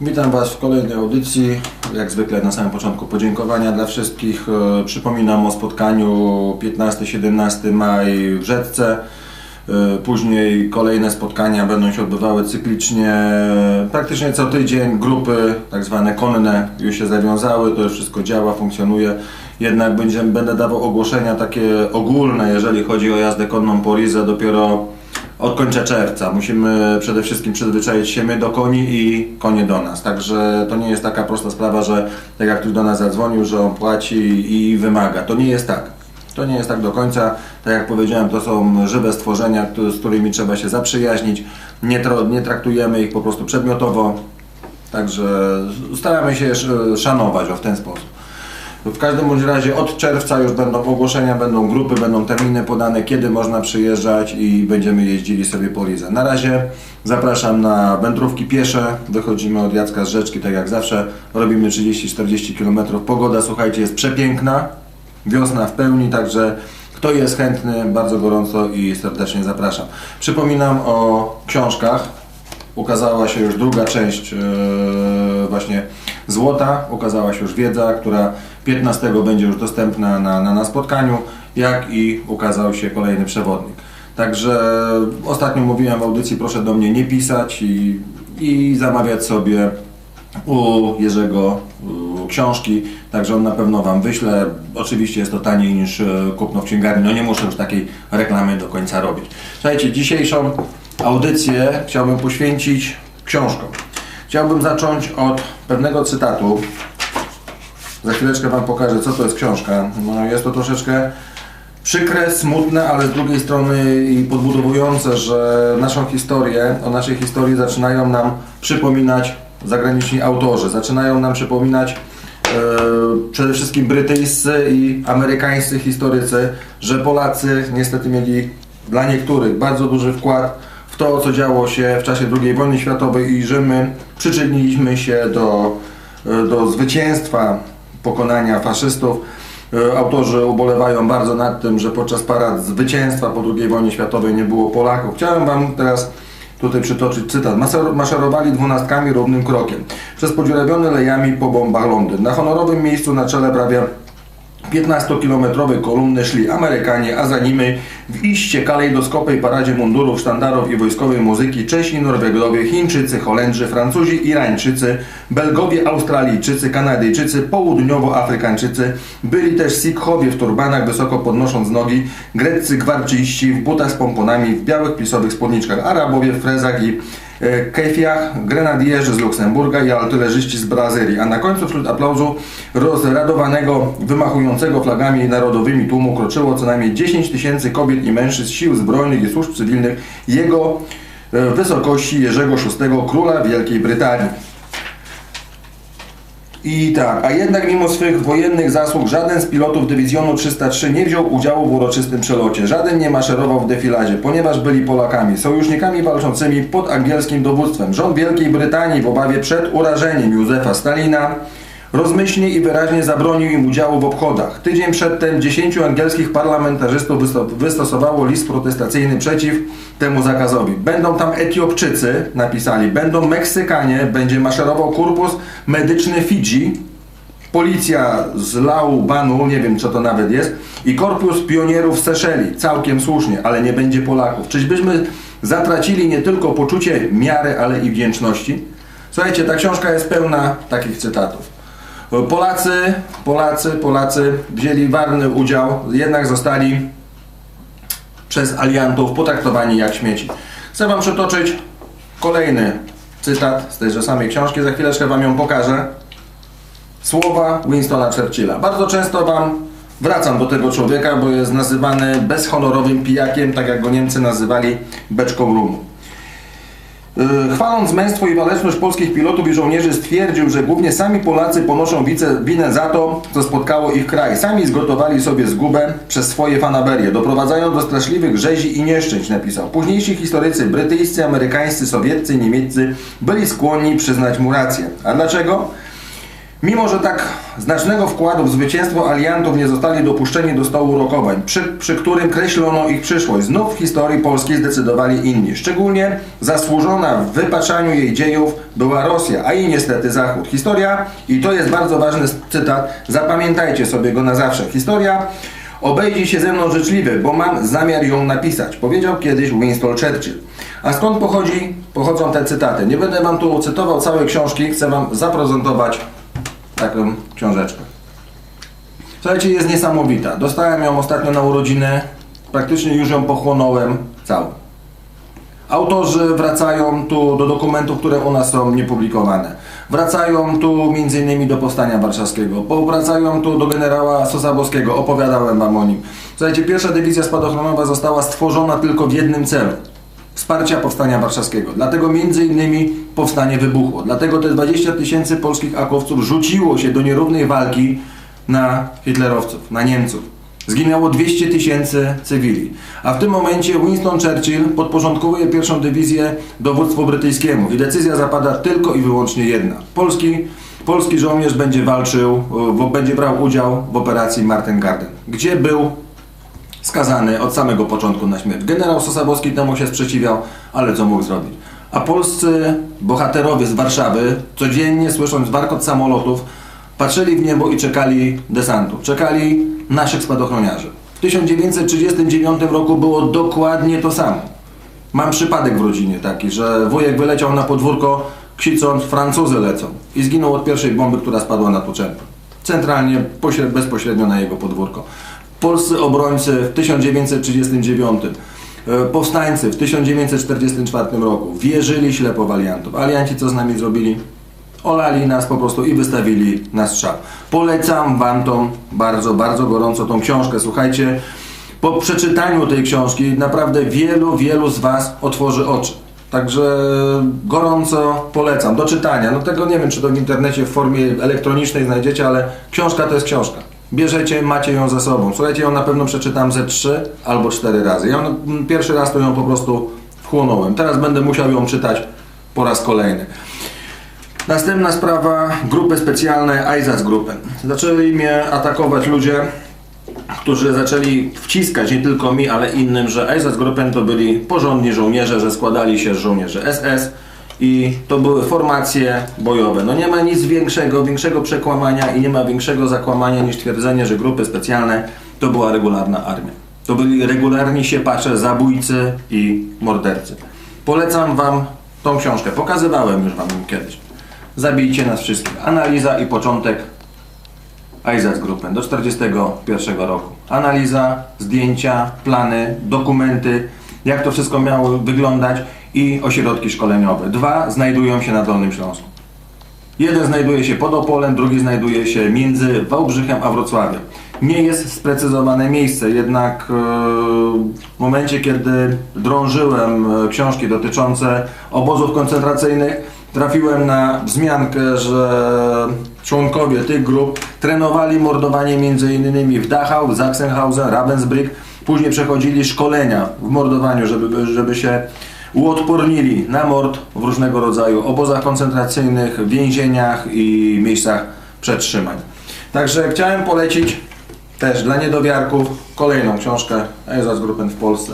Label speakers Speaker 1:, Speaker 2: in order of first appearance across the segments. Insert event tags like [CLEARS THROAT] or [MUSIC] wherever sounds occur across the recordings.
Speaker 1: Witam Was w kolejnej audycji. Jak zwykle na samym początku podziękowania dla wszystkich. E, Przypominam o spotkaniu 15-17 maj w Rzeczce. E, Później kolejne spotkania będą się odbywały cyklicznie. Praktycznie co tydzień grupy tak zwane konne już się zawiązały. To już wszystko działa, funkcjonuje. Jednak będę dawał ogłoszenia takie ogólne, jeżeli chodzi o jazdę konną po Rize dopiero od końca czerwca. Musimy przede wszystkim przyzwyczaić się my do koni i konie do nas. Także to nie jest taka prosta sprawa, że tak jak ktoś do nas zadzwonił, że on płaci i wymaga. To nie jest tak. To nie jest tak do końca. Tak jak powiedziałem, to są żywe stworzenia, z którymi trzeba się zaprzyjaźnić. Nie, nie traktujemy ich po prostu przedmiotowo. Także staramy się sz- szanować w ten sposób. W każdym bądź razie od czerwca już będą ogłoszenia, będą grupy, będą terminy podane, kiedy można przyjeżdżać i będziemy jeździli sobie po Lidze. Na razie zapraszam na wędrówki piesze. Wychodzimy od Jacka z rzeczki, tak jak zawsze. Robimy 30-40 km. Pogoda, słuchajcie, jest przepiękna. Wiosna w pełni, także kto jest chętny, bardzo gorąco i serdecznie zapraszam. Przypominam o książkach. Ukazała się już druga część e, właśnie Złota, ukazała się już wiedza, która 15 będzie już dostępna na, na, na spotkaniu, jak i ukazał się kolejny przewodnik. Także ostatnio mówiłem w audycji, proszę do mnie nie pisać i, i zamawiać sobie u Jerzego książki, także on na pewno Wam wyśle. Oczywiście jest to taniej niż e, kupno w księgarni, no nie muszę już takiej reklamy do końca robić. Słuchajcie, dzisiejszą audycję chciałbym poświęcić książkom. Chciałbym zacząć od pewnego cytatu. Za chwileczkę Wam pokażę, co to jest książka. No, jest to troszeczkę przykre, smutne, ale z drugiej strony i podbudowujące, że naszą historię, o naszej historii zaczynają nam przypominać zagraniczni autorzy. Zaczynają nam przypominać e, przede wszystkim brytyjscy i amerykańscy historycy, że Polacy niestety mieli dla niektórych bardzo duży wkład w to, co działo się w czasie II wojny światowej i że my przyczyniliśmy się do, e, do zwycięstwa, pokonania faszystów. E, Autorzy ubolewają bardzo nad tym, że podczas parad zwycięstwa po II wojnie światowej nie było Polaków. Chciałem Wam teraz tutaj przytoczyć cytat. Maszerowali dwunastkami równym krokiem. Przez podziurawione lejami po bombach Londyn. Na honorowym miejscu na czele prawie 15-kilometrowej kolumny szli Amerykanie, a za nimi w iście kalejdoskowej paradzie mundurów, sztandarów i wojskowej muzyki Czesi, Norwegowie, Chińczycy, Holendrzy, Francuzi, Irańczycy, Belgowie, Australijczycy, Kanadyjczycy, Południowoafrykańczycy. Byli też Sikhowie w turbanach, wysoko podnosząc nogi, greccy gwarczyści w butach z pomponami, w białych plisowych spódniczkach, Arabowie w frezach i kefiach, grenadierzy z Luksemburga i artylerzyści z Brazylii, a na końcu wśród aplauzu rozradowanego, wymachującego flagami narodowymi tłumu kroczyło co najmniej 10 tysięcy kobiet i mężczyzn sił zbrojnych i służb cywilnych jego e, wysokości Jerzego VI, króla Wielkiej Brytanii. I tak, a jednak mimo swych wojennych zasług żaden z pilotów dywizjonu 303 nie wziął udziału w uroczystym przelocie. Żaden nie maszerował w defiladzie, ponieważ byli Polakami, sojusznikami walczącymi pod angielskim dowództwem. Rząd Wielkiej Brytanii w obawie przed urażeniem Józefa Stalina rozmyślnie i wyraźnie zabronił im udziału w obchodach. Tydzień przedtem 10 angielskich parlamentarzystów wysto- wystosowało list protestacyjny przeciw temu zakazowi. Będą tam Etiopczycy, napisali, będą Meksykanie, będzie maszerował korpus medyczny Fidżi, policja z Laubanu, nie wiem co to nawet jest, i korpus pionierów Seszeli, całkiem słusznie, ale nie będzie Polaków. Czyżbyśmy zatracili nie tylko poczucie miary, ale i wdzięczności? Słuchajcie, ta książka jest pełna takich cytatów. Polacy, Polacy, Polacy wzięli warny udział, jednak zostali przez aliantów potraktowani jak śmieci. Chcę Wam przytoczyć kolejny cytat z tejże samej książki, za chwileczkę Wam ją pokażę. Słowa Winstona Churchilla. Bardzo często Wam wracam do tego człowieka, bo jest nazywany bezhonorowym pijakiem, tak jak go Niemcy nazywali beczką rumu. Yy, Chwaląc męstwo i waleczność polskich pilotów i żołnierzy stwierdził, że głównie sami Polacy ponoszą winę za to, co spotkało ich kraj. Sami zgotowali sobie zgubę przez swoje fanaberie, doprowadzają do straszliwych rzezi i nieszczęść, napisał. Późniejsi historycy brytyjscy, amerykańscy, sowieccy, niemieccy byli skłonni przyznać mu rację. A dlaczego? Mimo, że tak znacznego wkładu w zwycięstwo aliantów nie zostali dopuszczeni do stołu rokowań, przy, przy którym kreślono ich przyszłość, znów w historii Polski zdecydowali inni. Szczególnie zasłużona w wypaczaniu jej dziejów była Rosja, a i niestety Zachód. Historia, i to jest bardzo ważny cytat, zapamiętajcie sobie go na zawsze. Historia obejdzie się ze mną życzliwie, bo mam zamiar ją napisać, powiedział kiedyś Winston Churchill. A skąd pochodzi, pochodzą te cytaty? Nie będę wam tu cytował całej książki, chcę wam zaprezentować taką książeczkę. Słuchajcie, jest niesamowita. Dostałem ją ostatnio na urodziny, praktycznie już ją pochłonąłem całą. Autorzy wracają tu do dokumentów, które u nas są niepublikowane. Wracają tu m.in. do Powstania Warszawskiego. Wracają tu do generała Sosabowskiego. Opowiadałem wam o nim. Słuchajcie, pierwsza dywizja spadochronowa została stworzona tylko w jednym celu. Wsparcia Powstania Warszawskiego. Dlatego między innymi powstanie wybuchło. Dlatego te 20 tysięcy polskich akowców rzuciło się do nierównej walki na hitlerowców, na Niemców. Zginęło 200 tysięcy cywili. A w tym momencie Winston Churchill podporządkowuje pierwszą dywizję dowództwu brytyjskiemu i decyzja zapada tylko i wyłącznie jedna. Polski, polski żołnierz będzie walczył, będzie brał udział w operacji Martin Garden, gdzie był skazany od samego początku na śmierć. Generał Sosabowski temu się sprzeciwiał, ale co mógł zrobić? A polscy bohaterowie z Warszawy, codziennie słysząc warkot samolotów, patrzyli w niebo i czekali desantu. Czekali naszych spadochroniarzy. W 1939 roku było dokładnie to samo. Mam przypadek w rodzinie taki, że wujek wyleciał na podwórko, kwicąc Francuzy lecą i zginął od pierwszej bomby, która spadła na Tuczępę. Centralnie, pośred, bezpośrednio na jego podwórko. Polscy obrońcy w 1939, e, powstańcy w 1944 roku wierzyli ślepo w aliantów. Alianci co z nami zrobili? Olali nas po prostu i wystawili na strzał. Polecam Wam tą bardzo, bardzo gorąco tą książkę. Słuchajcie, po przeczytaniu tej książki naprawdę wielu, wielu z Was otworzy oczy. Także gorąco polecam do czytania. No tego nie wiem, czy to w internecie w formie elektronicznej znajdziecie, ale książka to jest książka. Bierzecie, macie ją ze sobą. Słuchajcie, ją na pewno przeczytam ze trzy albo cztery razy. Ja pierwszy raz to ją po prostu wchłonąłem. Teraz będę musiał ją czytać po raz kolejny. Następna sprawa, grupy specjalne grupy. Zaczęli mnie atakować ludzie, którzy zaczęli wciskać nie tylko mi, ale innym, że grupy to byli porządni żołnierze, że składali się z żołnierzy SS i to były formacje bojowe. No nie ma nic większego, większego przekłamania i nie ma większego zakłamania niż twierdzenie, że grupy specjalne to była regularna armia. To byli regularni siepacze, zabójcy i mordercy. Polecam Wam tą książkę. Pokazywałem już Wam ją kiedyś. Zabijcie nas wszystkich. Analiza i początek ISAC Gruppen do 41 roku. Analiza, zdjęcia, plany, dokumenty, jak to wszystko miało wyglądać i ośrodki szkoleniowe. Dwa znajdują się na Dolnym Śląsku. Jeden znajduje się pod Opolem, drugi znajduje się między Wałbrzychem a Wrocławiem. Nie jest sprecyzowane miejsce, jednak e, w momencie, kiedy drążyłem e, książki dotyczące obozów koncentracyjnych, trafiłem na wzmiankę, że członkowie tych grup trenowali mordowanie m.in. w Dachau, w Sachsenhausen, Ravensbrück, później przechodzili szkolenia w mordowaniu, żeby, żeby się uodpornili na mord w różnego rodzaju obozach koncentracyjnych, więzieniach i miejscach przetrzymań. Także chciałem polecić też dla niedowiarków kolejną książkę Ezas Gruppen w Polsce.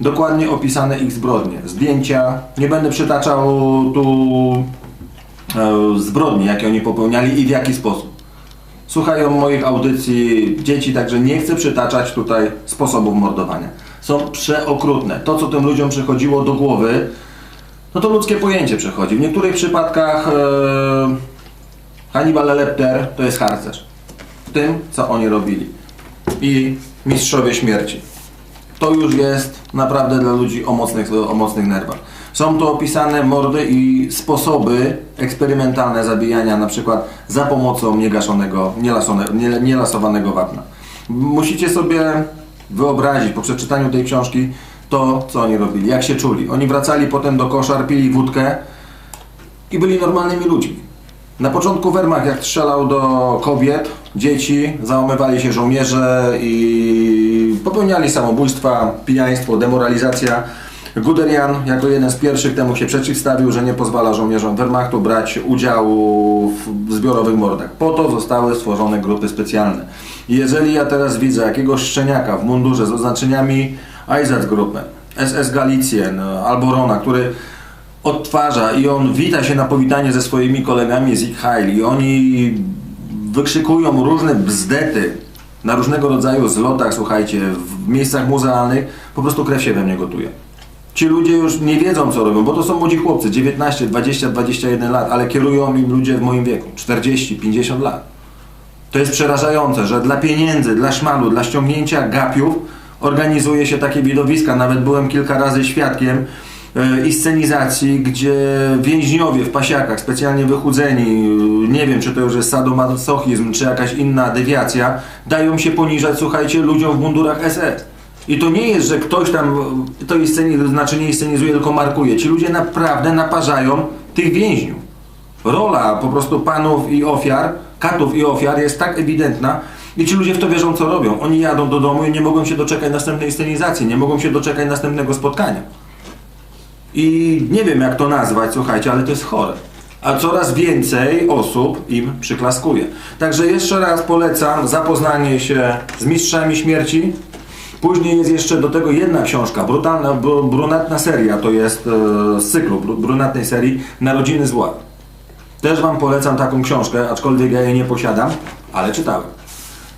Speaker 1: Dokładnie opisane ich zbrodnie, zdjęcia. Nie będę przytaczał tu e, zbrodni, jakie oni popełniali i w jaki sposób. Słuchają moich audycji dzieci, także nie chcę przytaczać tutaj sposobów mordowania. Są przeokrutne. To, co tym ludziom przychodziło do głowy, no to ludzkie pojęcie przechodzi. W niektórych przypadkach e, Hannibal Lepter to jest harcerz. W tym, co oni robili. I mistrzowie śmierci. To już jest naprawdę dla ludzi o mocnych, o mocnych nerwach. Są tu opisane mordy i sposoby eksperymentalne zabijania, na przykład za pomocą niegaszonego, nielasowanego wapna. Musicie sobie wyobrazić po przeczytaniu tej książki to, co oni robili, jak się czuli. Oni wracali potem do koszar, pili wódkę i byli normalnymi ludźmi. Na początku Wehrmacht jak strzelał do kobiet, dzieci, załamywali się żołnierze i popełniali samobójstwa, pijaństwo, demoralizacja. Guderian jako jeden z pierwszych temu się przeciwstawił, że nie pozwala żołnierzom Wehrmachtu brać udziału w zbiorowych mordach. Po to zostały stworzone grupy specjalne. Jeżeli ja teraz widzę jakiegoś szczeniaka w mundurze z oznaczeniami Einsatzgruppe, SS Galicjen albo Rona, który odtwarza i on wita się na powitanie ze swoimi kolegami z Ich Heil i oni wykrzykują różne bzdety na różnego rodzaju zlotach, słuchajcie, w miejscach muzealnych, po prostu krew się we mnie gotuje. Ci ludzie już nie wiedzą co robią, bo to są młodzi chłopcy, 19, 20, 21 lat, ale kierują im ludzie w moim wieku, 40, 50 lat. To jest przerażające, że dla pieniędzy, dla szmalu, dla ściągnięcia gapiów organizuje się takie widowiska. Nawet byłem kilka razy świadkiem e, i scenizacji, gdzie więźniowie w pasiakach, specjalnie wychudzeni, e, nie wiem czy to już jest sadomasochizm, czy jakaś inna dewiacja, dają się poniżać, słuchajcie, ludziom w mundurach SS. I to nie jest, że ktoś tam to jest sceni, znaczy nie scenizuje, tylko markuje. Ci ludzie naprawdę naparzają tych więźniów. Rola po prostu panów i ofiar, katów i ofiar jest tak ewidentna i ci ludzie w to wierzą, co robią. Oni jadą do domu i nie mogą się doczekać następnej scenizacji, nie mogą się doczekać następnego spotkania. I nie wiem jak to nazwać, słuchajcie, ale to jest chore. A coraz więcej osób im przyklaskuje. Także jeszcze raz polecam zapoznanie się z Mistrzami Śmierci. Później jest jeszcze do tego jedna książka, brutalna, br- brunatna seria, to jest e, z cyklu br- brunatnej serii Narodziny Zła. Też Wam polecam taką książkę, aczkolwiek ja jej nie posiadam, ale czytałem.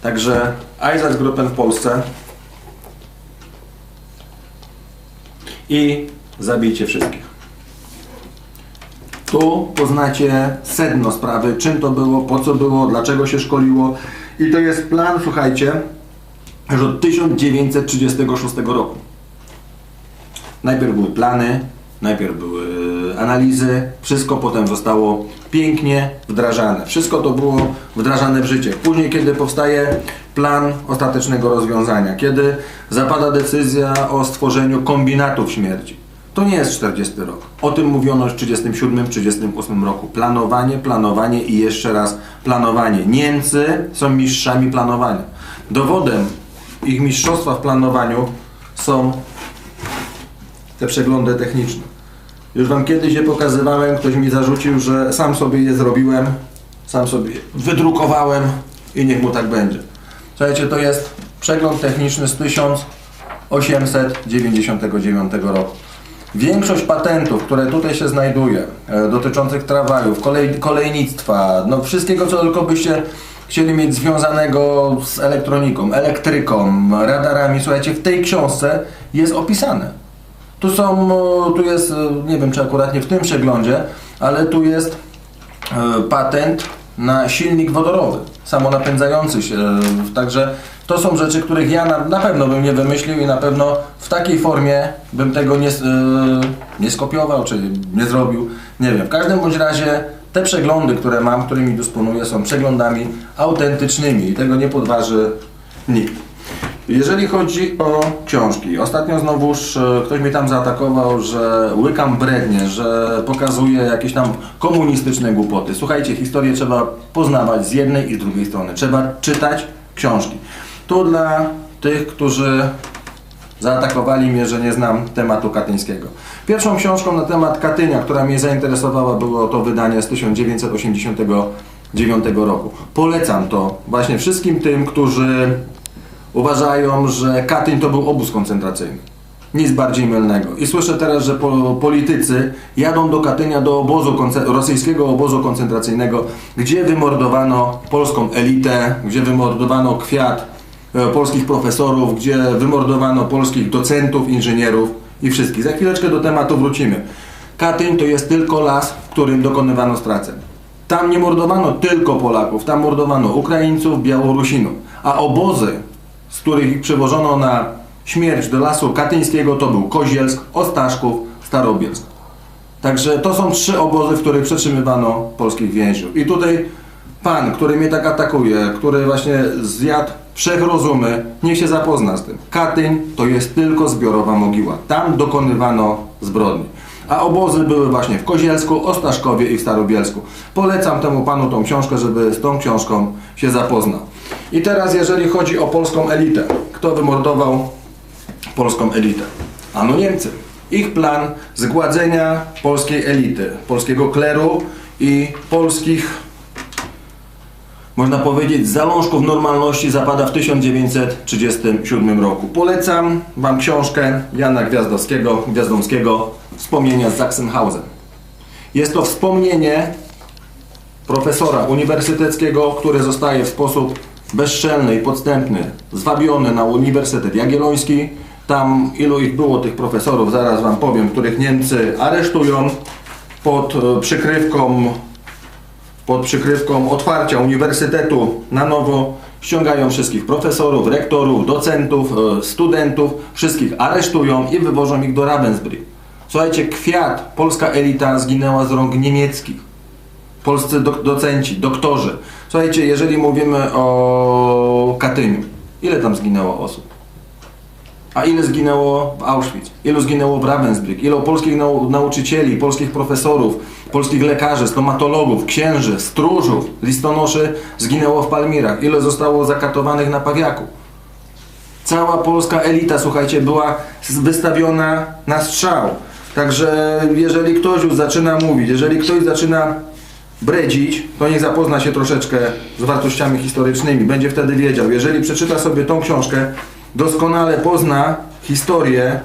Speaker 1: Także Einsatzgruppen w Polsce i zabijcie wszystkich. Tu poznacie sedno sprawy, czym to było, po co było, dlaczego się szkoliło. I to jest plan, słuchajcie, już od 1936 roku. Najpierw były plany, najpierw były analizy, wszystko potem zostało pięknie wdrażane. Wszystko to było wdrażane w życie. Później, kiedy powstaje plan ostatecznego rozwiązania, kiedy zapada decyzja o stworzeniu kombinatów śmierci, to nie jest 40 rok. O tym mówiono już w 37, 38 roku. Planowanie, planowanie i jeszcze raz planowanie. Niemcy są mistrzami planowania. Dowodem ich mistrzostwa w planowaniu są te przeglądy techniczne. Już Wam kiedyś je pokazywałem, ktoś mi zarzucił, że sam sobie je zrobiłem, sam sobie wydrukowałem i niech mu tak będzie. Słuchajcie, to jest przegląd techniczny z 1899 roku. Większość patentów, które tutaj się znajduje, e, dotyczących tramwajów, kolej, kolejnictwa, no wszystkiego, co tylko byście chcieli mieć związanego z elektroniką, elektryką, radarami, słuchajcie, w tej książce jest opisane. Tu są, e, tu jest, e, nie wiem czy akurat nie w tym przeglądzie, ale tu jest e, patent na silnik wodorowy, samonapędzający się. Także to są rzeczy, których ja na, na pewno bym nie wymyślił i na pewno w takiej formie bym tego nie, nie skopiował, czy nie zrobił. Nie wiem. W każdym bądź razie te przeglądy, które mam, którymi dysponuję, są przeglądami autentycznymi i tego nie podważy nikt. Jeżeli chodzi o książki, ostatnio znowuż e, ktoś mnie tam zaatakował, że łykam brednie, że pokazuję jakieś tam komunistyczne głupoty. Słuchajcie, historię trzeba poznawać z jednej i z drugiej strony. Trzeba czytać książki. Tu dla tych, którzy zaatakowali mnie, że nie znam tematu katyńskiego. Pierwszą książką na temat Katynia, która mnie zainteresowała, było to wydanie z 1989 roku. Polecam to właśnie wszystkim tym, którzy uważają, że Katyń to był obóz koncentracyjny. Nic bardziej mylnego. I słyszę teraz, że po, politycy jadą do Katynia, do obozu rosyjskiego obozu koncentracyjnego, gdzie wymordowano polską elitę, gdzie wymordowano kwiat polskich profesorów, gdzie wymordowano polskich docentów, inżynierów i wszystkich. Za chwileczkę do tematu wrócimy. Katyń to jest tylko las, w którym dokonywano straceń. Tam nie mordowano tylko Polaków, tam mordowano Ukraińców, Białorusinów, a obozy, z których ich przywożono na śmierć do lasu katyńskiego, to był Kozielsk, Ostaszków, Starobielsk. Także to są trzy obozy, w których przetrzymywano polskich więźniów. I tutaj pan, który mnie tak atakuje, który właśnie zjadł wszechrozumy, niech się zapozna z tym. Katyń to jest tylko zbiorowa mogiła. Tam dokonywano zbrodni. A obozy były właśnie w Kozielsku, Ostaszkowie i w Starobielsku. Polecam temu panu tą książkę, żeby z tą książką się zapoznał. I teraz jeżeli chodzi o polską elitę. Kto wymordował polską elitę? Ano Niemcy. Ich plan zgładzenia polskiej elity, polskiego kleru i polskich, można powiedzieć, zalążków normalności zapada w 1937 roku. Polecam Wam książkę Jana Gwiazdowskiego, Gwiazdomskiego Wspomnienia z Sachsenhausen. Jest to wspomnienie profesora uniwersyteckiego, który zostaje w sposób bezczelny i podstępny zwabiony na Uniwersytet Jagielloński. Tam ilu ich było tych profesorów, zaraz Wam powiem, których Niemcy aresztują pod e, przykrywką pod przykrywką otwarcia uniwersytetu na nowo ściągają wszystkich profesorów, rektorów, docentów, e, studentów, wszystkich aresztują i wywożą ich do Ravensbrück. Słuchajcie, kwiat, polska elita zginęła z rąk niemieckich. Polscy dok- docenci, doktorzy. Słuchajcie, jeżeli mówimy o Katyniu, ile tam zginęło osób? A ile zginęło w Auschwitz? Ilu zginęło w Ravensbrück? Ilu polskich nau nauczycieli, polskich profesorów, polskich lekarzy, stomatologów, księży, stróżów, listonoszy zginęło w Palmirach? Ile zostało zakatowanych na Pawiaku? Cała polska elita, słuchajcie, była wystawiona na strzał. Także jeżeli ktoś już zaczyna mówić, jeżeli ktoś zaczyna bredzić, to niech zapozna się troszeczkę z wartościami historycznymi. Będzie wtedy wiedział. Jeżeli przeczyta sobie tą książkę, doskonale pozna historię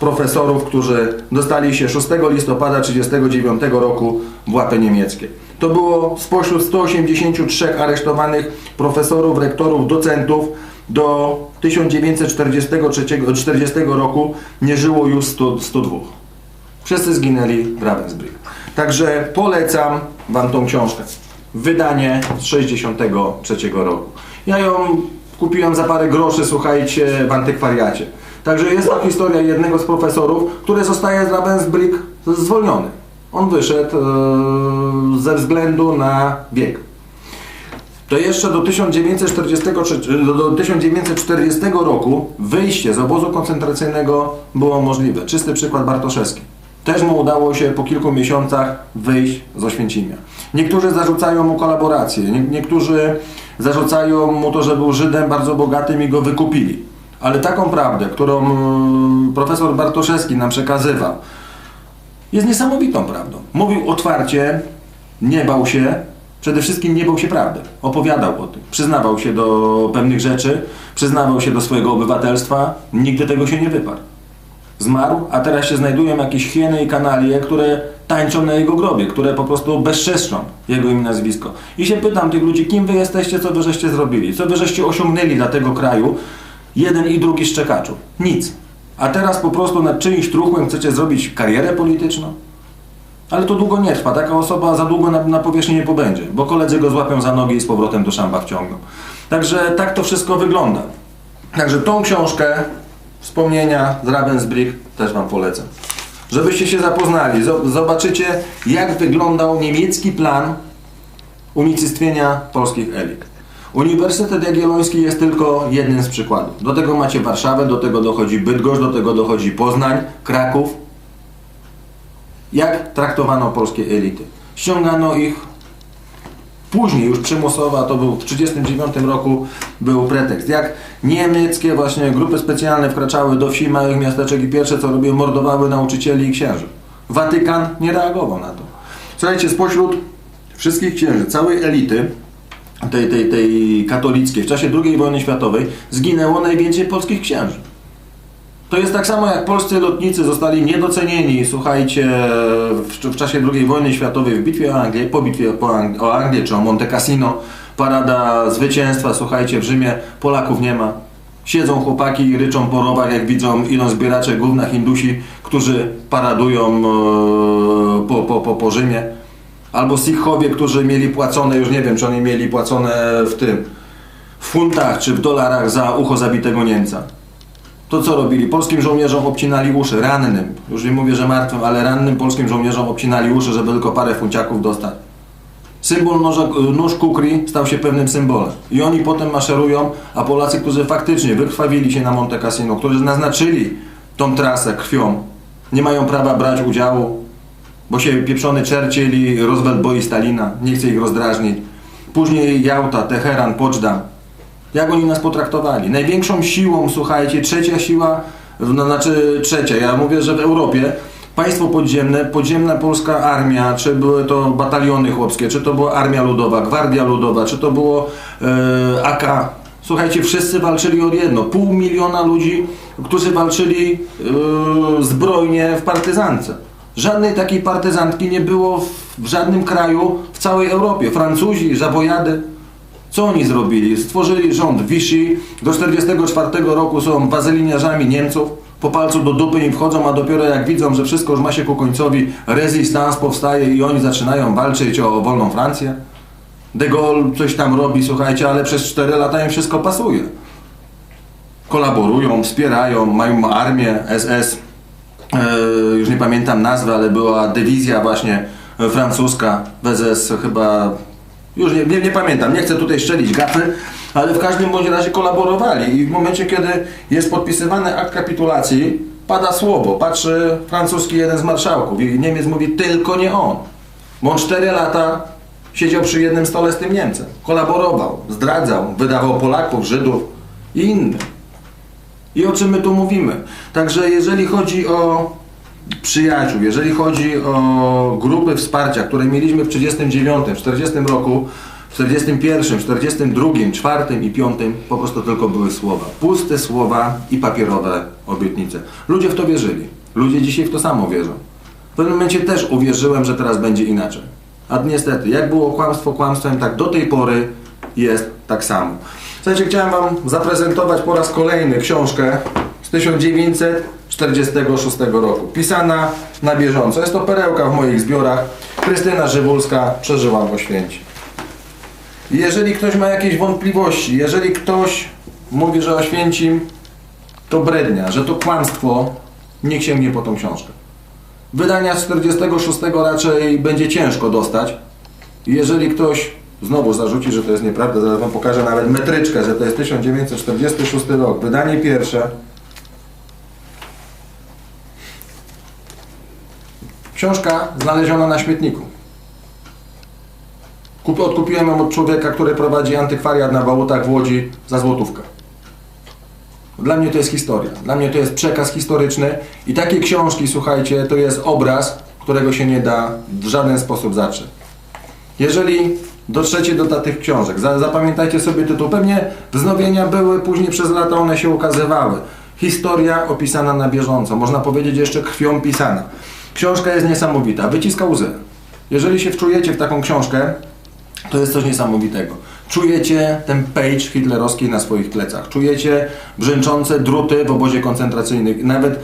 Speaker 1: profesorów, którzy dostali się 6 listopada 1939 roku w łapy niemieckie. To było spośród 183 aresztowanych profesorów, rektorów, docentów do 1940 roku nie żyło już 100, 102. Wszyscy zginęli w Ravensbrück. Także polecam Wam tą książkę. Wydanie z 63 roku. Ja ją kupiłem za parę groszy, słuchajcie, w antykwariacie. Także jest to historia jednego z profesorów, który zostaje z Ravensbrück zwolniony. On wyszedł e, ze względu na wiek. To jeszcze do 1943, do- do 1940 roku wyjście z obozu koncentracyjnego było możliwe. Czysty przykład Bartoszewski. Też mu udało się po kilku miesiącach wyjść z Oświęcimia. Niektórzy zarzucają mu kolaborację, nie, niektórzy zarzucają mu to, że był Żydem bardzo bogatym i go wykupili. Ale taką prawdę, którą mm, profesor Bartoszewski nam przekazywał, jest niesamowitą prawdą. Mówił otwarcie, nie bał się, przede wszystkim nie bał się prawdy. Opowiadał o tym, przyznawał się do pewnych rzeczy, przyznawał się do swojego obywatelstwa, nigdy tego się nie wyparł. Zmarł, a teraz się znajdują jakieś hieny i kanalie, które tańczą na jego grobie, które po prostu bezczeszczą jego imię nazwisko. I się pytam tych ludzi, kim wy jesteście, co wy żeście zrobili, co wy żeście osiągnęli dla tego kraju, jeden i drugi szczekaczu. Nic. A teraz po prostu nad czyimś truchłem chcecie zrobić karierę polityczną? Ale to długo nie trwa. Taka osoba za długo na, na powierzchni nie pobędzie, bo koledzy go złapią za nogi i z powrotem do szamba wciągną. Także tak to wszystko wygląda. Także tą książkę, wspomnienia z Ravensbrück też Wam polecam. Żebyście się zapoznali, zo- zobaczycie jak wyglądał niemiecki plan unicestwienia polskich elit. Uniwersytet Jagielloński jest tylko jednym z przykładów. Do tego macie Warszawę, do tego dochodzi Bydgoszcz, do tego dochodzi Poznań, Kraków, jak traktowano polskie elity. Ściągano ich później, już przymusowo, a to był w 1939 roku, był pretekst. Jak niemieckie właśnie grupy specjalne wkraczały do wsi, małych miasteczek i pierwsze co robiły, mordowały nauczycieli i księży. Watykan nie reagował na to. Słuchajcie, spośród wszystkich księży, całej elity, tej, tej, tej katolickiej, w czasie II wojny światowej zginęło najwięcej polskich księży. To jest tak samo jak polscy lotnicy zostali niedocenieni, słuchajcie, w, w czasie II wojny światowej w bitwie o Anglię, po bitwie po Ang- o Anglię czy o Monte Cassino, parada zwycięstwa, słuchajcie, w Rzymie Polaków nie ma. Siedzą chłopaki i ryczą po rowach, jak widzą idą zbieracze gówna Hindusi, którzy paradują e, po, po, po, po Rzymie. Albo Sikhowie, którzy mieli płacone, już nie wiem, czy oni mieli płacone w tym, w funtach czy w dolarach za ucho zabitego Niemca. To co robili? Polskim żołnierzom obcinali uszy, rannym. Już nie mówię, że martwym, ale rannym polskim żołnierzom obcinali uszy, żeby tylko parę funciaków dostać. Symbol noża, nóż kukri stał się pewnym symbolem. I oni potem maszerują, a Polacy, którzy faktycznie wykrwawili się na Monte Cassino, którzy naznaczyli tą trasę krwią, nie mają prawa brać udziału, bo się pieprzony Churchill i Roosevelt boi Stalina, nie chce ich rozdrażnić. Później Jałta, Teheran, Poczdam. Jak oni nas potraktowali? Największą siłą, słuchajcie, trzecia siła no, znaczy trzecia. Ja mówię, że w Europie państwo podziemne, podziemna polska armia, czy były to bataliony chłopskie, czy to była armia ludowa, gwardia ludowa, czy to było e, AK. Słuchajcie, wszyscy walczyli o jedno. Pół miliona ludzi, którzy walczyli e, zbrojnie w partyzance. Żadnej takiej partyzantki nie było w, żadnym kraju w całej Europie. Francuzi, Żabojady, co oni zrobili? Stworzyli rząd Vichy, do 1944 roku są wazyliniarzami Niemców, po palcu do dupy im wchodzą, a dopiero jak widzą, że wszystko już ma się ku końcowi, rezystans powstaje i oni zaczynają walczyć o wolną Francję. De Gaulle coś tam robi, słuchajcie, ale przez 4 lata im wszystko pasuje. Kolaborują, wspierają, mają armię, SS, już nie pamiętam nazwy, ale była dywizja właśnie francuska, SS chyba już nie, nie, nie pamiętam, nie chcę tutaj szczelić gafy, ale w każdym bądź razie kolaborowali i w momencie, kiedy jest podpisywany akt kapitulacji, pada słowo, patrzy francuski jeden z marszałków i Niemiec mówi tylko nie on. Bo on 4 lata siedział przy jednym stole z tym Niemcem, kolaborował, zdradzał, wydawał Polaków, Żydów i innych. I o czym my tu mówimy? Także jeżeli chodzi o przyjaciół, jeżeli chodzi o grupy wsparcia, które mieliśmy w 39, w 40 roku, w 41, 42, 4 i 5, po prostu tylko były słowa. Puste słowa i papierowe obietnice. Ludzie w to wierzyli. Ludzie dzisiaj w to samo wierzą. W pewnym momencie też uwierzyłem, że teraz będzie inaczej. A niestety, jak było kłamstwo kłamstwem, tak do tej pory jest tak samo. Słuchajcie, chciałem Wam zaprezentować po raz kolejny książkę z 1946 roku. Pisana na bieżąco. Jest to perełka w moich zbiorach. Krystyna Żywulska przeżyła w Oświęcim. I Jeżeli ktoś ma jakieś wątpliwości, jeżeli ktoś mówi, że Oświęcim to brednia, że to kłamstwo, niech sięgnie po tą książkę. Wydania z 46 raczej będzie ciężko dostać. Jeżeli ktoś znowu zarzuci, że to jest nieprawda, zaraz Wam pokażę nawet metryczkę, że to jest 1946 rok, wydanie pierwsze. Książka znaleziona na śmietniku. Kup, odkupiłem ją od człowieka, który prowadzi antykwariat na Bałutach w Łodzi za złotówkę. Dla mnie to jest historia. Dla mnie to jest przekaz historyczny i takie książki, słuchajcie, to jest obraz, którego się nie da w żaden sposób zatrzeć. Jeżeli dotrzecie do tych książek, za, zapamiętajcie sobie tytuł. Pewnie wznowienia były, później przez lata one się ukazywały. Historia opisana na bieżąco, można powiedzieć jeszcze krwią pisana. Książka jest niesamowita, wyciska łzy. Jeżeli się wczujecie w taką książkę, to jest coś niesamowitego. Czujecie ten page hitlerowski na swoich plecach. Czujecie brzęczące druty w obozie koncentracyjnym. Nawet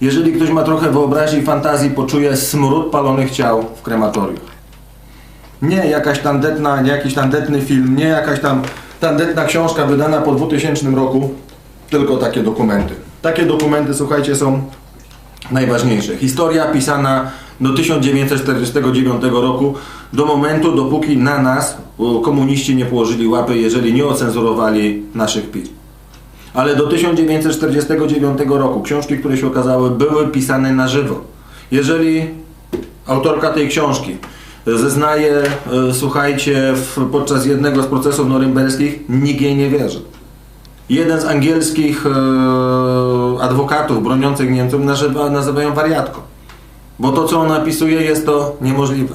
Speaker 1: jeżeli ktoś ma trochę wyobraźni i fantazji, poczuje smród palonych ciał w krematorium. Nie jakaś tandetna, nie jakiś tandetny film, nie jakaś tam tandetna książka wydana po 2000 roku, tylko takie dokumenty. Takie dokumenty, słuchajcie, są najważniejsze. Historia pisana do 1949 roku, do momentu, dopóki na nas o, komuniści nie położyli łapy, jeżeli nie ocenzurowali naszych pism. Ale do 1949 roku książki, które się okazały, były pisane na żywo. Jeżeli autorka tej książki zeznaje, e, słuchajcie, w, podczas jednego z procesów norymberskich, nikt jej nie wierzy. Jeden z angielskich e, adwokatów broniących Niemców nazywa, nazywają wariatką. Bo to, co on napisuje, jest to niemożliwe.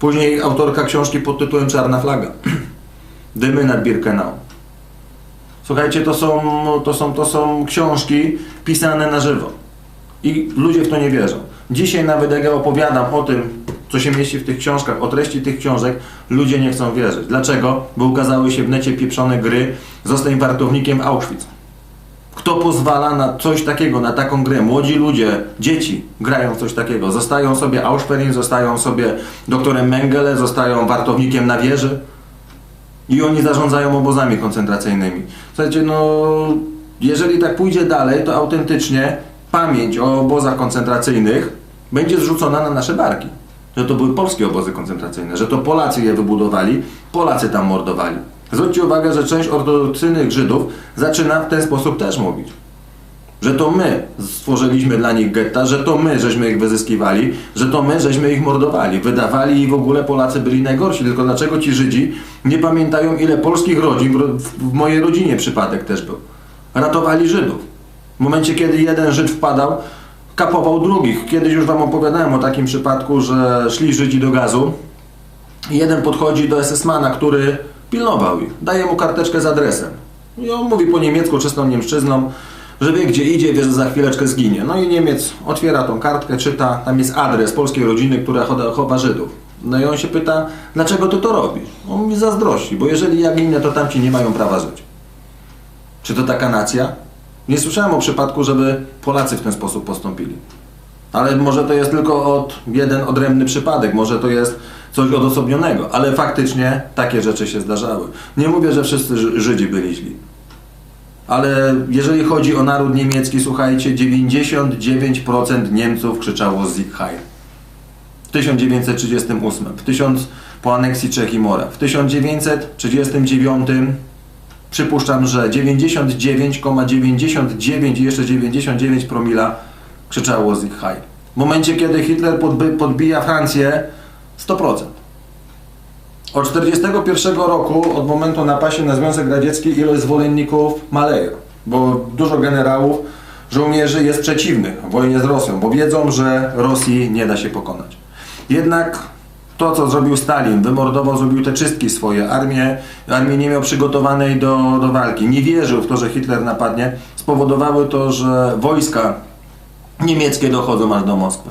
Speaker 1: Później autorka książki pod tytułem Czarna flaga. [CLEARS THROAT] Dymy nad Birkenau. Słuchajcie, to są, to, są, to są książki pisane na żywo. I ludzie w to nie wierzą. Dzisiaj nawet jak ja opowiadam o tym, co się mieści w tych książkach, o treści tych książek, ludzie nie chcą wierzyć. Dlaczego? Bo ukazały się w necie pieprzone gry Zostań wartownikiem Auschwitz. Kto pozwala na coś takiego, na taką grę? Młodzi ludzie, dzieci grają coś takiego. Zostają sobie Auschwitz, zostają sobie doktorem Mengele, zostają wartownikiem na wieży i oni zarządzają obozami koncentracyjnymi. Słuchajcie, no jeżeli tak pójdzie dalej, to autentycznie pamięć o obozach koncentracyjnych będzie zrzucona na nasze barki. Że to były polskie obozy koncentracyjne, że to Polacy je wybudowali, Polacy tam mordowali. Zwróćcie uwagę, że część ortodoksyjnych Żydów zaczyna w ten sposób też mówić. Że to my stworzyliśmy dla nich getta, że to my żeśmy ich wyzyskiwali, że to my żeśmy ich mordowali, wydawali i w ogóle Polacy byli najgorsi. Tylko dlaczego ci Żydzi nie pamiętają ile polskich rodzin, w mojej rodzinie przypadek też był, ratowali Żydów. W momencie, kiedy jeden Żyd wpadał, kapował drugich. Kiedyś już Wam opowiadałem o takim przypadku, że szli Żydzi do gazu jeden podchodzi do SS-mana, który pilnował ich. Daje mu karteczkę z adresem. I on mówi po niemiecku, czystą niemszczyzną, że wie gdzie idzie, wie, że za chwileczkę zginie. No i Niemiec otwiera tą kartkę, czyta, tam jest adres polskiej rodziny, która chowa Żydów. No i on się pyta, dlaczego ty to robisz? On mi zazdrości, bo jeżeli ja ginę, to tamci nie mają prawa żyć. Czy to taka nacja? Nie słyszałem o przypadku, żeby Polacy w ten sposób postąpili. Ale może to jest tylko od jeden odrębny przypadek, może to jest coś odosobnionego, ale faktycznie takie rzeczy się zdarzały. Nie mówię, że wszyscy Ży- Żydzi byli źli. Ale jeżeli chodzi o naród niemiecki, słuchajcie, 99% Niemców krzyczało Sieg Heil. W 1938, w 1000 po aneksji Czech i Mora. W 1939 przypuszczam, że 99,99 i jeszcze 99 promila krzyczało Sieg Heil. W momencie, kiedy Hitler podbija Francję, 100%. Od 1941 roku, od momentu napaści na Związek Radziecki, ilość zwolenników maleje, bo dużo generałów, żołnierzy jest przeciwnych wojnie z Rosją, bo wiedzą, że Rosji nie da się pokonać. Jednak to, co zrobił Stalin, wymordował, zrobił te czystki swoje, armię, armię nie miał przygotowanej do, do walki, nie wierzył w to, że Hitler napadnie, spowodowały to, że wojska niemieckie dochodzą aż do Moskwy.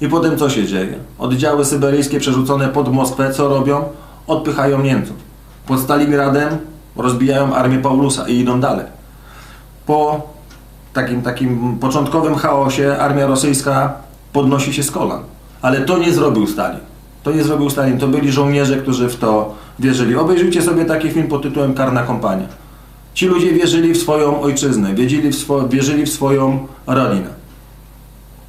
Speaker 1: I potem co się dzieje? Oddziały syberyjskie przerzucone pod Moskwę, co robią? Odpychają Niemców. Pod Stalingradem rozbijają armię Paulusa i idą dalej. Po takim, takim początkowym chaosie armia rosyjska podnosi się z kolan. Ale to nie zrobił Stalin. To nie zrobił Stalin. To byli żołnierze, którzy w to wierzyli. Obejrzyjcie sobie taki film pod tytułem Karna Kompania. Ci ludzie wierzyli w swoją ojczyznę, wierzyli w, swo- wierzyli w swoją rodzinę.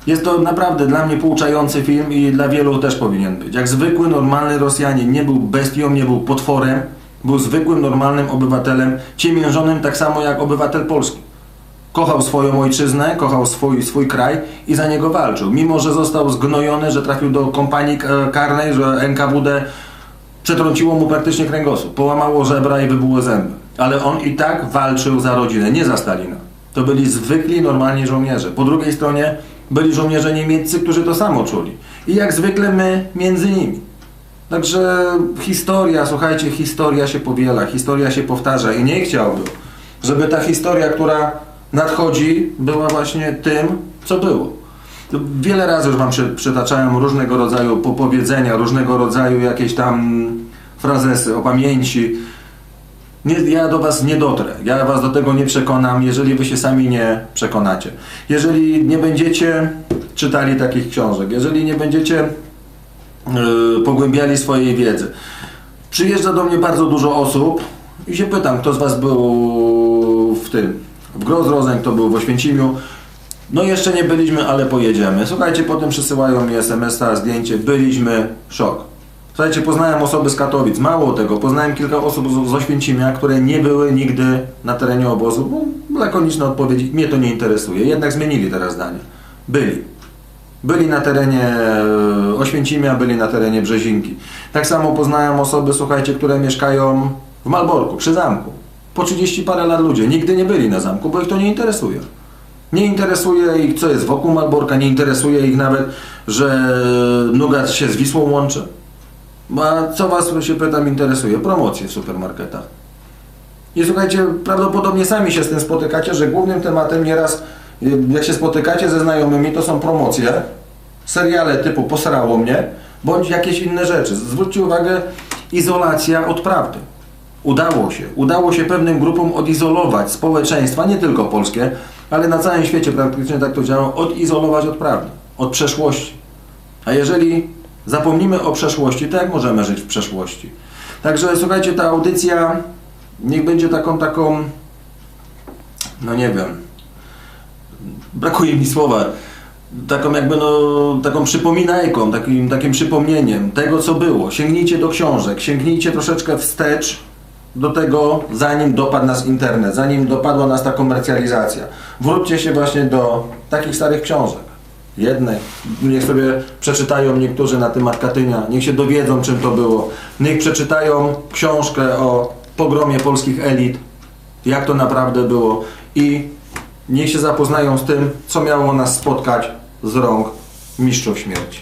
Speaker 1: Jest to naprawdę dla mnie pouczający film i dla wielu też powinien być. Jak zwykły, normalny Rosjanin, nie był bestią, nie był potworem, był zwykłym, normalnym obywatelem, ciemiężonym tak samo jak obywatel polski. Kochał swoją ojczyznę, kochał swój, swój kraj i za niego walczył. Mimo, że został zgnojony, że trafił do kompanii e, karnej, że NKWD przetrąciło mu praktycznie kręgosłup, połamało żebra i wybuły zęby. Ale on i tak walczył za rodzinę, nie za Stalina. To byli zwykli, normalni żołnierze. Po drugiej stronie byli żołnierze niemieccy, którzy to samo czuli. I jak zwykle my między nimi. Także historia, słuchajcie, historia się powiela, historia się powtarza i nie chciałbym, żeby ta historia, która nadchodzi, była właśnie tym, co było. Wiele razy już Wam przy, przytaczałem różnego rodzaju popowiedzenia, różnego rodzaju jakieś tam frazesy o pamięci. Nie, ja do Was nie dotrę, ja Was do tego nie przekonam, jeżeli Wy się sami nie przekonacie. Jeżeli nie będziecie czytali takich książek, jeżeli nie będziecie yy, pogłębiali swojej wiedzy. Przyjeżdża do mnie bardzo dużo osób i się pytam, kto z Was był w tym, w Grozrozen, kto był w Oświęcimiu. No jeszcze nie byliśmy, ale pojedziemy. Słuchajcie, potem przysyłają mi SMS-a, zdjęcie, byliśmy, szok. Słuchajcie, poznałem osoby z Katowic, mało tego, poznałem kilka osób z, Oświęcimia, które nie były nigdy na terenie obozu, bo lakoniczna odpowiedź, mnie to nie interesuje. Jednak zmienili teraz zdanie. Byli. Byli na terenie e, Oświęcimia, byli na terenie Brzezinki. Tak samo poznałem osoby, słuchajcie, które mieszkają w Malborku, przy zamku. Po 30 parę lat ludzie nigdy nie byli na zamku, bo ich to nie interesuje. Nie interesuje ich, co jest wokół Malborka, nie interesuje ich nawet, że Nugat się z Wisłą łączy. A co Was, się pytam, interesuje? Promocje w supermarketach. I słuchajcie, prawdopodobnie sami się z tym spotykacie, że głównym tematem nieraz, jak się spotykacie ze znajomymi, to są promocje, seriale typu Posrało mnie, bądź jakieś inne rzeczy. Zwróćcie uwagę, izolacja od prawdy. Udało się. Udało się pewnym grupom odizolować społeczeństwa, nie tylko polskie, ale na całym świecie praktycznie tak to działa, odizolować od prawdy, od przeszłości. A jeżeli zapomnimy o przeszłości, to jak możemy żyć w przeszłości? Także słuchajcie, ta audycja niech będzie taką, taką, no nie wiem, brakuje mi słowa, taką jakby no, taką przypominajką, takim, takim przypomnieniem tego, co było. Sięgnijcie do książek, sięgnijcie troszeczkę wstecz do tego, zanim dopadł nas internet, zanim dopadła nas ta komercjalizacja. Wróćcie się właśnie do takich starych książek. Jednej. Niech sobie przeczytają niektórzy na temat Katynia, niech się dowiedzą, czym to było. Niech przeczytają książkę o pogromie polskich elit, jak to naprawdę było i Niech się zapoznają z tym, co miało nas spotkać z rąk mistrzów śmierci.